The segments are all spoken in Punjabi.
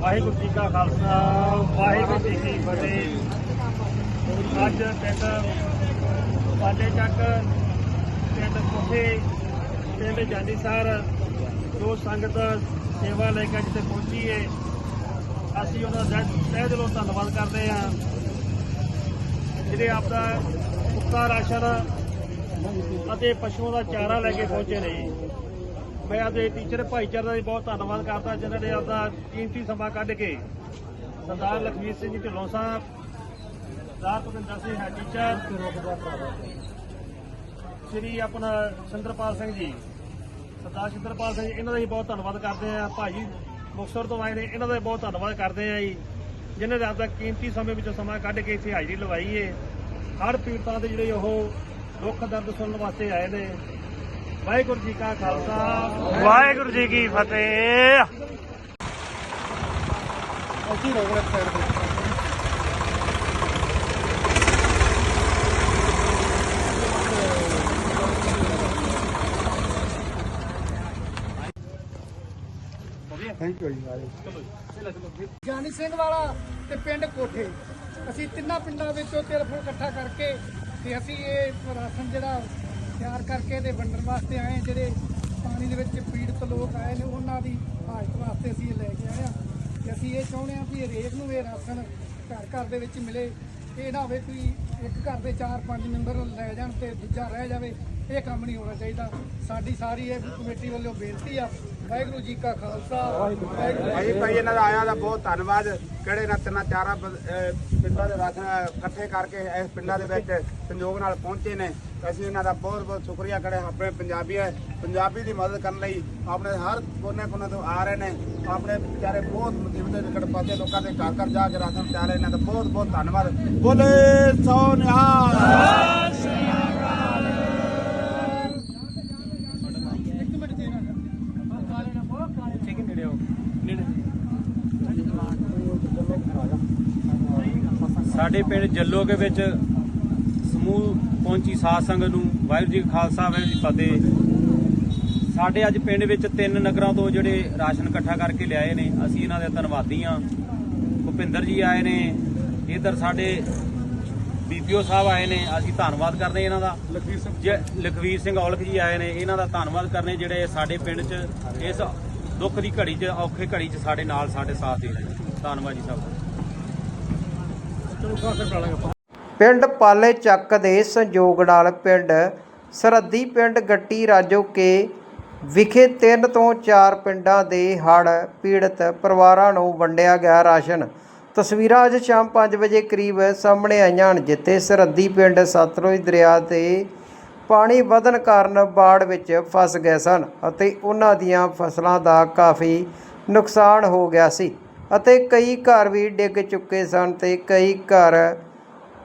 ਵਾਹਿਗੁਰੂ ਜੀ ਕਾ ਖਾਲਸਾ, ਵਾਹਿਗੁਰੂ ਜੀ ਕੀ ਫਤਿਹ। ਅੱਜ ਪਿੰਡ ਪਾਲੇ ਚੱਕ, ਪਿੰਡ ਕੋਠੇ ਪਿੰਡ ਜਾਂਦੀਸਰ ਜੋ ਸੰਗਤ ਸੇਵਾ ਲੈ ਕੇ ਜਿੱਥੇ ਪਹੁੰਚੀ ਹੈ ਅਸੀਂ ਉਹਨਾਂ ਦਾ ਤਹਿ ਦਿਲੋਂ ਧੰਨਵਾਦ ਕਰਦੇ ਹਾਂ। ਜਿਹੜੇ ਆਪਦਾ ਕੁੱਤਾ ਰਾਸ਼ਨ ਅਤੇ ਪਸ਼ੂਆਂ ਦਾ ਚਾਰਾ ਲੈ ਕੇ ਪਹੁੰਚੇ ਨੇ। ਮੈਂ ਆਪਦੇ ਟੀਚਰ ਭਾਈਚਾਰੇ ਦਾ ਵੀ ਬਹੁਤ ਧੰਨਵਾਦ ਕਰਦਾ, ਜਿਨ੍ਹਾਂ ਨੇ ਆਪਦਾ ਕੀਮਤੀ ਸਮਾਂ ਕੱਢ ਕੇ ਸਰਦਾਰ ਲਖਵੀਰ ਸਿੰਘ ਜੀ ਢਿੱਲੋਂ ਸਾਹਿਬ, ਸਰਦਾਰ ਭੁਪਿੰਦਰ ਸਿੰਘ ਹੈ ਟੀਚਰ ਸ੍ਰੀ ਆਪਣਾ ਸਿੰਦਰਪਾਲ ਸਿੰਘ ਜੀ, ਸਰਦਾਰ ਸਿੰਦਰਪਾਲ ਸਿੰਘ ਇਹਨਾਂ ਦਾ ਵੀ ਬਹੁਤ ਧੰਨਵਾਦ ਕਰਦੇ ਆ, ਭਾਈ ਮੁਕਤਸਰ ਤੋਂ ਆਏ ਨੇ, ਇਹਨਾਂ ਦਾ ਵੀ ਬਹੁਤ ਧੰਨਵਾਦ ਕਰਦੇ ਆ ਜੀ, ਜਿਨ੍ਹਾਂ ਨੇ ਆਪਦਾ ਕੀਮਤੀ ਸਮੇਂ ਵਿੱਚੋਂ ਸਮਾਂ ਕੱਢ ਕੇ ਇੱਥੇ ਹਾਜ਼ਰੀ ਲਵਾਈ ਏ। ਹਰ ਪੀੜਤਾਂ ਦੇ ਜਿਹੜੇ ਉਹ ਦੁੱਖ ਦਰਦ ਸੁਣਨ ਵਾਸਤੇ ਆਏ ਨੇ। ਵਾਹਿਗੁਰੂ ਜੀ ਕਾ ਖਾਲਸਾ। ਵਾਹਿਗੁਰੂ ਜੀ ਕੀ ਫਤਿਹ। ਅਸੀਂ ਰੋਗਲੇ ਸਾਈਡ ਤੇ। ਥੈਂਕ ਯੂ ਜੀ ਸਾਰੇ ਜਾਨੀ ਸਿੰਘ ਵਾਲਾ ਤੇ ਪਿੰਡ ਕੋਠੇ। ਅਸੀਂ ਤਿੰਨਾਂ ਪਿੰਡਾਂ ਵਿੱਚੋਂ ਟੈਲੀਫੋਨ ਇਕੱਠਾ ਕਰਕੇ ਤੇ ਅਸੀਂ ਇਹ ਰਾਸ਼ਨ ਜਿਹੜਾ ਤਿਆਰ ਕਰਕੇ ਤੇ ਵੰਡਣ ਵਾਸਤੇ ਆਏ ਜਿਹੜੇ ਪਾਣੀ ਦੇ ਵਿੱਚ ਪੀੜਤ ਲੋਕ ਆਏ ਨੇ, ਉਹਨਾਂ ਦੀ ਹਾਜ਼ਤ ਵਾਸਤੇ ਅਸੀਂ ਇਹ ਲੈ ਕੇ ਆਏ ਆ ਤੇ ਅਸੀਂ ਇਹ ਚਾਹੁੰਦੇ ਹਾਂ ਵੀ ਹਰੇਕ ਨੂੰ ਇਹ ਰਾਸ਼ਨ ਘਰ ਘਰ ਦੇ ਵਿੱਚ ਮਿਲੇ। ਇਹ ਨਾ ਹੋਵੇ ਕੋਈ ਇੱਕ ਘਰ ਦੇ 4-5 ਮੈਂਬਰ ਲੈ ਜਾਣ ਤੇ ਦੂਜਾ ਰਹਿ ਜਾਵੇ ਇਹ ਕੰਮ ਨਹੀਂ ਹੋਣਾ ਚਾਹੀਦਾ। ਸਾਡੀ ਸਾਰੀ ਇਹ ਕਮੇਟੀ ਵੱਲੋਂ ਬੇਨਤੀ ਆ ਵਾਹਿਗੁਰੂ ਜੀ ਕਾ ਖਾਲਸਾ ਵਾਹਿਗੁਰੂ ਭਾਈ ਭਾਈ ਇਹਨਾਂ ਦਾ ਆਇਆ ਦਾ ਬਹੁਤ ਧੰਨਵਾਦ। ਕਿਹੜੇ ਨਾ ਤਿੰਨਾਂ ਚਾਰਾਂ ਪਿੰਡਾਂ ਦੇ ਰਾਸ਼ਨ ਇਕੱਠੇ ਕਰਕੇ ਇਸ ਪਿੰਡਾਂ ਦੇ ਵਿੱਚ ਸੰਯੋਗ ਨਾਲ ਪਹੁੰਚੇ ਨੇ। ਅਸੀਂ ਇਹਨਾਂ ਦਾ ਬਹੁਤ ਬਹੁਤ ਸ਼ੁਕਰੀਆ। ਕਰਦੇ ਹਾਂ। ਆਪਣੇ ਪੰਜਾਬੀ ਹੈ ਪੰਜਾਬੀ ਦੀ ਮਦਦ ਕਰਨ ਲਈ ਆਪਣੇ ਹਰ ਕੋਨੇ ਕੋਨੇ ਤੋਂ ਆ ਰਹੇ ਨੇ। ਆਪਣੇ ਵਿਚਾਰੇ ਬਹੁਤ ਮੁਸੀਬਤ ਦੇ ਪਾਸੇ ਲੋਕਾਂ ਦੇ ਘਰ ਘਰ ਜਾ ਕੇ ਰਾਸ਼ਨ ਪਹੁੰਚਾ ਰਹੇ ਇਹਨਾਂ ਦਾ ਬਹੁਤ ਬਹੁਤ ਧੰਨਵਾਦ। ਬੋਲੇ ਸੋ ਨਿਹਾਲ ah. ਸਾਡੇ ਪਿੰਡ ਜੱਲੋਕੇ ਵਿੱਚ ਸਮੂਹ ਪਹੁੰਚੀ ਸਾਧ ਸੰਗਤ ਨੂੰ, ਵਾਹਿਗੁਰੂ ਜੀ ਕਾ ਖਾਲਸਾ, ਵਾਹਿਗੁਰੂ ਜੀ ਫਤਿਹ। ਸਾਡੇ ਅੱਜ ਪਿੰਡ ਵਿੱਚ ਤਿੰਨ ਨਗਰਾਂ ਤੋਂ ਜਿਹੜੇ ਰਾਸ਼ਨ ਇਕੱਠਾ ਕਰਕੇ ਲਿਆਏ ਨੇ, ਅਸੀਂ ਇਹਨਾਂ ਦੇ ਧੰਨਵਾਦੀ ਹਾਂ। ਭੁਪਿੰਦਰ ਜੀ ਆਏ ਨੇ, ਇਧਰ ਸਾਡੇ ਬੀਪੀਓ ਸਾਹਿਬ ਆਏ ਨੇ ਅਸੀਂ ਧੰਨਵਾਦ ਕਰਦੇ ਇਹਨਾਂ ਦਾ। ਲਖਵੀਰ ਸਿੰਘ। ਲਖਵੀਰ ਸਿੰਘ ਔਲਖ ਜੀ ਆਏ ਨੇ ਇਹਨਾਂ ਦਾ ਧੰਨਵਾਦ ਕਰਨੇ ਜਿਹੜੇ ਸਾਡੇ ਪਿੰਡ 'ਚ ਇਸ ਦੁੱਖ ਦੀ ਘੜੀ 'ਚ ਔਖੇ ਘੜੀ 'ਚ ਸਾਡੇ ਨਾਲ ਸਾਡੇ ਸਾਥ ਦੇ ਰਹੇ ਧੰਨਵਾਦ ਜੀ ਸਭ ਪਿੰਡ ਪਾਲੇ ਚੱਕ ਦੇ ਸੰਯੋਗ ਨਾਲ ਪਿੰਡ ਸਰਹੱਦੀ ਪਿੰਡ ਗੱਟੀ ਰਾਜੋਕੇ ਵਿਖੇ ਤਿੰਨ ਤੋਂ ਚਾਰ ਪਿੰਡਾਂ ਦੇ ਹੜ੍ਹ ਪੀੜਤ ਪਰਿਵਾਰਾਂ ਨੂੰ ਵੰਡਿਆ ਗਿਆ ਰਾਸ਼ਨ। ਤਸਵੀਰਾਂ ਅੱਜ ਸ਼ਾਮ 5 ਵਜੇ ਕਰੀਬ ਸਾਹਮਣੇ ਆਈਆਂ ਹਨ, ਜਿੱਥੇ ਸਰਹੱਦੀ ਪਿੰਡ ਸਤਲੁਜ ਦਰਿਆ ਤੇ ਪਾਣੀ ਵਧਣ ਕਾਰਨ ਬਾੜ ਵਿੱਚ ਫਸ ਗਏ ਸਨ ਅਤੇ ਉਹਨਾਂ ਦੀਆਂ ਫਸਲਾਂ ਦਾ ਕਾਫੀ ਨੁਕਸਾਨ ਹੋ ਗਿਆ ਸੀ ਅਤੇ ਕਈ ਘਰ ਵੀ ਡਿੱਗ ਚੁੱਕੇ ਸਨ ਤੇ ਕਈ ਘਰ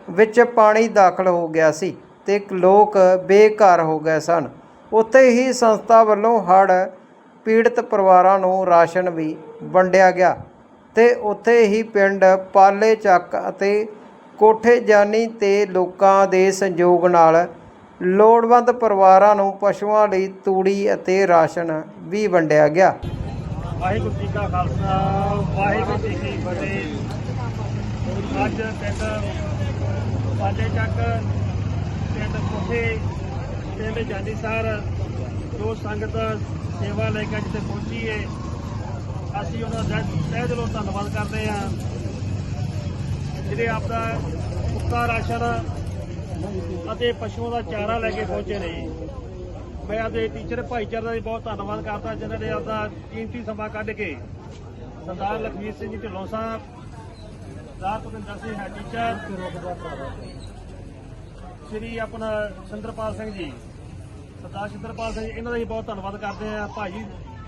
ਵਿੱਚ ਪਾਣੀ ਦਾਖਲ ਹੋ ਗਿਆ ਸੀ ਤੇ ਲੋਕ ਬੇਘਰ ਹੋ ਗਏ ਸਨ। ਉੱਥੇ ਹੀ ਸੰਸਥਾ ਵੱਲੋਂ ਹੜ੍ਹ ਪੀੜਤ ਪਰਿਵਾਰਾਂ ਨੂੰ ਰਾਸ਼ਨ ਵੀ ਵੰਡਿਆ ਗਿਆ। ਤੇ ਉੱਥੇ ਹੀ ਪਿੰਡ ਪਾਲੇ ਚੱਕ ਅਤੇ ਕੋਠੇ ਜਾਨੀ ਤੇ ਲੋਕਾਂ ਦੇ ਸੰਯੋਗ ਨਾਲ ਲੋੜਵੰਦ ਪਰਿਵਾਰਾਂ ਨੂੰ ਪਸ਼ੂਆਂ ਲਈ ਤੂੜੀ ਅਤੇ ਰਾਸ਼ਨ ਵੀ ਵੰਡਿਆ ਗਿਆ। ਵਾਹਿਗੁਰੂ ਜੀ ਕਾ ਖਾਲਸਾ, ਵਾਹਿਗੁਰੂ ਜੀ ਕੀ ਫਤਿਹ। ਅੱਜ ਪਿੰਡ ਪਾਲੇ ਚੱਕ ਪਿੰਡ ਕੋਠੇ ਪਿੰਡ ਜਾਂਦੀਸਰ ਜੋ ਸੰਗਤ ਸੇਵਾ ਲੈ ਕੇ ਜਿੱਥੇ ਪਹੁੰਚੀ ਹੈ ਅਸੀਂ ਉਹਨਾਂ ਦਾ ਤਹਿ ਦਿਲੋਂ ਧੰਨਵਾਦ ਕਰਦੇ ਹਾਂ। ਜਿਹੜੇ ਆਪਦਾ ਪੁੱਤਾ ਰਾਸ਼ਨ ਅਤੇ ਪਸ਼ੂਆਂ ਦਾ ਚਾਰਾ ਲੈ ਕੇ ਪਹੁੰਚੇ ਨੇ। ਮੈਂ ਆਪਦੇ ਟੀਚਰ ਭਾਈਚਾਰੇ ਦਾ ਵੀ ਬਹੁਤ ਧੰਨਵਾਦ ਕਰਦਾ ਜਿਨ੍ਹਾਂ ਨੇ ਆਪਦਾ ਕੀਮਤੀ ਸਮਾਂ ਕੱਢ ਕੇ ਸਰਦਾਰ ਲਖਵੀਰ ਸਿੰਘ ਜੀ ਢਿੱਲੋਂ ਸਾਹਿਬ ਸਰਦਾਰ ਭੁਪਿੰਦਰ ਸਿੰਘ ਹੈ ਟੀਚਰ ਸ੍ਰੀ ਆਪਣਾ ਸਿੰਦਰਪਾਲ ਸਿੰਘ ਜੀ ਸਰਦਾਰ ਸਿੰਦਰਪਾਲ ਸਿੰਘ ਜੀ, ਇਹਨਾਂ ਦਾ ਵੀ ਬਹੁਤ ਧੰਨਵਾਦ ਕਰਦੇ ਆ ਭਾਈ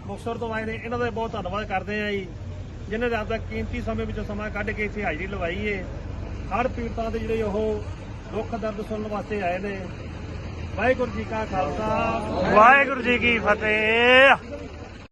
ਮੁਕਤਸਰ ਤੋਂ ਆਏ ਨੇ, ਇਹਨਾਂ ਦਾ ਬਹੁਤ ਧੰਨਵਾਦ ਕਰਦੇ ਆ ਜੀ ਜਿਨ੍ਹਾਂ ਨੇ ਆਪਦਾ ਕੀਮਤੀ ਸਮੇਂ ਵਿੱਚੋਂ ਸਮਾਂ ਕੱਢ ਕੇ ਇੱਥੇ ਹਾਜ਼ਰੀ ਲਵਾਈ ਏ। ਹਰ ਪੀੜਤਾਂ ਦੇ ਜਿਹੜੇ ਉਹ ਦੁੱਖ ਦਰਦ ਸੁਣਨ ਵਾਸਤੇ ਆਏ ਨੇ। ਵਾਹਿਗੁਰੂ ਜੀ ਕਾ ਖਾਲਸਾ। ਵਾਹਿਗੁਰੂ ਜੀ ਕੀ ਫਤਿਹ।